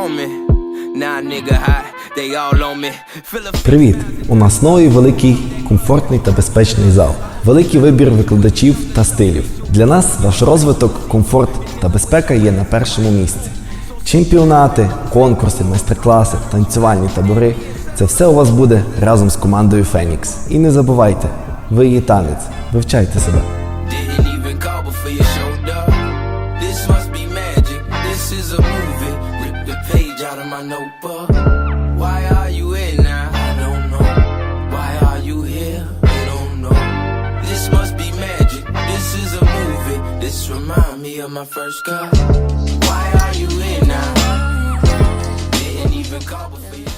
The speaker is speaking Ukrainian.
on me. Nah, nigga hot, they all on me. Привіт! У нас новий великий, комфортний та безпечний зал. Великий вибір викладачів та стилів. Для нас ваш розвиток, комфорт та безпека є на першому місці. Чемпіонати, конкурси, майстер-класи, танцювальні табори це все у вас буде разом з командою Фенікс. І не забувайте, ви є танець, вивчайте себе. Out of my notebook. Why are you in now? I don't know. Why are you here? I don't know. This must be magic. This is a movie. This remind me of my first car.